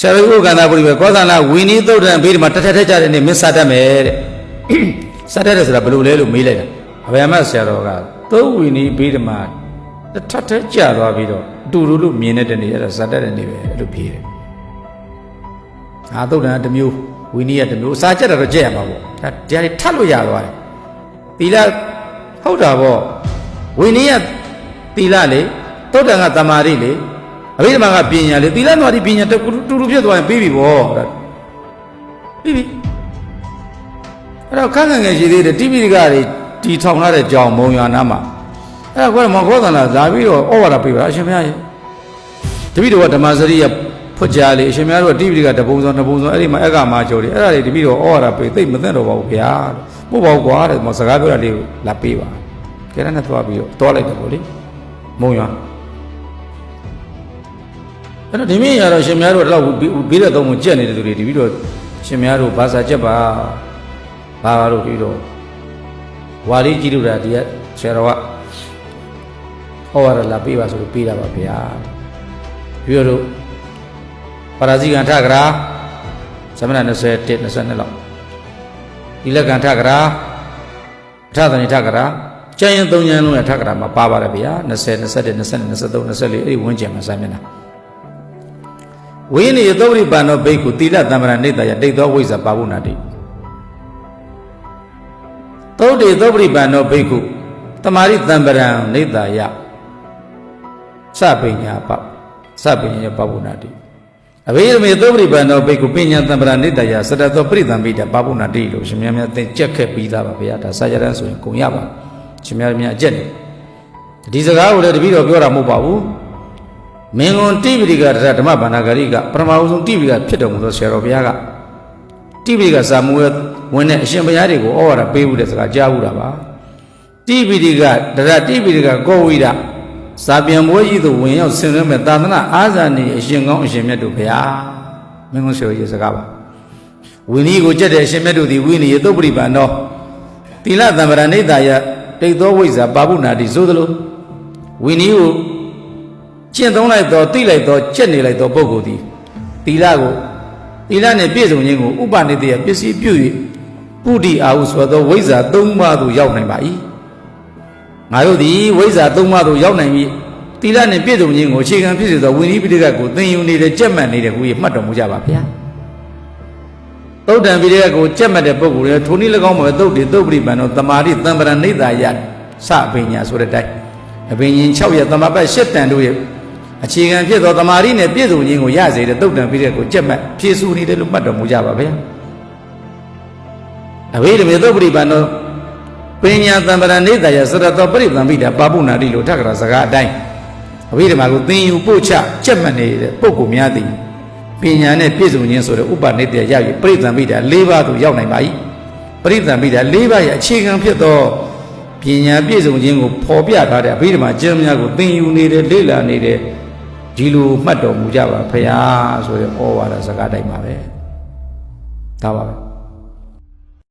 ဆရာတော်ဥက္ကန္တာပုရိပဲကောသနာဝီနီသုတ်တံဘေးဒီမှာတထက်ထက်ကြတဲ့နေ့မင်းစားတတ်မယ်တဲ့စားတတ်တယ်ဆိုတာဘယ်လိုလဲလို့မေးလိုက်တာအဘယ်မှာဆရာတော်ကသုံးဝီနီဘေးဒီမှာတထက်ထက်ကြသွားပြီးတော့အတူတူလို့မြင်တဲ့နေ့အဲ့ဒါစားတတ်တဲ့နေ့ပဲအဲ့လိုဖြေတယ်အာသုတ်တံတစ်မျိုးဝီနီကတစ်မျိုးစားကြက်တာတော့ကြက်ရမှာပေါ့ဒါတရားတွေထပ်လို့ရသွားတယ်သီလဟုတ်တာပေါ့ဝီနီကသီလလေသုတ်တံကတမာရီလေ အဘိဓမ္မာကပညာလေသီလသမာဓိပညာတူတူဖြစ်သွားရင်ပြီးပြီပေါ့အဲ့ဒါပြီးပြီအဲ့တော့ခန့်ခန့်ငယ်ရှိသေးတယ်တိပိဋကတွေတီထောင်လာတဲ့ကြောင်မုံရွာနားမှာအဲ့ဒါကမောခောသနာလာပြီးတော့ဩဝါဒပေးပါအရှင်ဘုရားရေတပိတော်ကဓမ္မစရိယဖွက်ကြလေအရှင်ဘုရားတို့ကတိပိဋကတပုံစုံတပုံစုံအဲ့ဒီမှာအက္ခမာကျော်တွေအဲ့ဒါတွေတပိတော်ဩဝါဒပေးသိမ့်မသိတော့ပါဘူးဗျာပို့ပါဘူးကွာတဲ့မောစကားပြောတာလေးကိုလာပေးပါကျန်တဲ့နဲ့သွားပြီးတော့တောလိုက်တယ်ပေါ့လေမုံရွာ အဲ့တော့ဒီမင်းရတော့ရှင်များတို့တော့ပြီးတဲ့သုံးကိုကြက်နေတဲ့သူတွေဒီပြီးတော့ရှင်များတို့ဘာသာကြက်ပါဘာပါလို့ပြီးတော့ဝါရီကြည့်လို့တာဒီကဆရာတော်ကဟောရလာပေးပါဆိုလို့ပေးတာပါဗျာပြီးတော့ပရာဇိကံထကရာသမဏ21 22လောက်ဒီလက်ကံထကရာအထသနိထကရာကျန်ရင်၃ညလုံးရထကရာမှာပါပါတယ်ဗျာ20 21 22 23 24အဲ့ဒီဝန်းကျင်မှာစာမျက်နှာ ဝိနိယသုရိပန္နောဘိက္ခုတိလတံပရနေတယတိတ်သောဝိဇ္ဇာပါဝုနာတိသုတ်တေသုပရိပန္နောဘိက္ခုတမာရိတံပရံနေတယစပိညာပစပိညာပါဝုနာတိအဘိဓမေသုပရိပန္နောဘိက္ခုပညာတံပရနေတယစတသောပရိသံပိတပါဝုနာတိလို့ရှင်များများသင်ကြက်ခဲ့ပြီးသားပါဗျာဒါစာရတန်းဆိုရင်ကုန်ရပါရှင်များများအကျက်နေဒီစကားကိုလည်းတပည့်တော်ပြောတာမဟုတ်ပါဘူး မင်းကွန်တိပိဋကဓမ္မဗန္နာဂရိကပထမဦးဆုံးတိပိဋကဖြစ်တော်မူသောဆရာတော်ဘုရားကတိပိဋကစာမူဝဲဝင်တဲ့အရှင်ဘုရားတွေကိုဩဝါဒပေးမှုတဲ့စကားကြားဘူးတာပါတိပိဋကဒရတိပိဋကကောဝိဒစာပြန်ပွဲကြီးသို့ဝင်ရောက်ဆင်နွှဲမဲ့သာသနာအာဇာနည်အရှင်ကောင်းအရှင်မြတ်တို့ဘုရားမင်းကွန်ဆရာကြီးစကားပါဝိနည်းကိုကြက်တဲ့အရှင်မြတ်တို့သည်ဝိနည်းရသုပ္ပရိပန်တော်သီလသံဗရဏိတယတိတ်သောဝိဇ္ဇာပါပုနာတိဆိုသလိုဝိနည်းကို ကျင့်သုံးလိုက်တော့သိလိုက်တော့ကြက်နေလိုက်တော့ပုဂ္ဂိုလ်သည်သီလကိုသီလနှင့်ပြည့်စုံခြင်းကိုဥပနိတယပစ္စည်းပြု၍ပုဒ္ဓိအာဟုဆိုသောဝိဇ္ဇာ၃ပါးသို့ရောက်နိုင်ပါ၏ငါတို့သည်ဝိဇ္ဇာ၃ပါးသို့ရောက်နိုင်ပြီးသီလနှင့်ပြည့်စုံခြင်းကိုအခြေခံဖြစ်စေသောဝိနည်းပိဋကကိုသင်ယူနေတဲ့ကြက်မှတ်နေတဲ့ဟူ၍မှတ်တော်မူကြပါဗျာသုတ်တံပိဋကကိုကြက်မှတ်တဲ့ပုဂ္ဂိုလ်တွေထိုနည်း၎င်းမှာသုတ်တိသုတ်ပရိပန်တို့တမာတိတံပရဏိတယစအပညာဆိုတဲ့အတိုင်းအပင်ရှင်6ရက်တမပတ်7တန်တို့ရဲ့ အခြေခံဖြစ်သောတမာရီနဲ့ပြည့်စုံခြင်းကိုရစေတဲ့တုတ်တံပိတဲ့ကိုကြက်မှတ်ဖြည့်ဆူနေတယ်လို့မှတ်တော်မူကြပါဗျာအဘိဓမ္မေသုတ်ပရိပန်သောပညာတံပရဏိတယစရတောပရိသံပိတာပါပုနာတိလို့ထက်ကရာစကားအတိုင်းအဘိဓမ္မာကိုသင်ယူပို့ချကြက်မှတ်နေတဲ့ပုဂ္ဂိုလ်များသည်ပညာနဲ့ပြည့်စုံခြင်းဆိုတဲ့ဥပနိတယရ၍ပရိသံပိတာ၄ပါးသို့ရောက်နိုင်ပါ၏ပရိသံပိတာ၄ပါးရဲ့အခြေခံဖြစ်သောပညာပြည့်စုံခြင်းကိုဖော်ပြထားတဲ့အဘိဓမ္မာကျမ်းများကိုသင်ယူနေတယ်လေ့လာနေတယ် ဒီလိုမှတ်တော်မူကြပါဖရာဆိုတဲ့ဩဝါဒစကားတိုင်းပါပဲဒါပါပဲ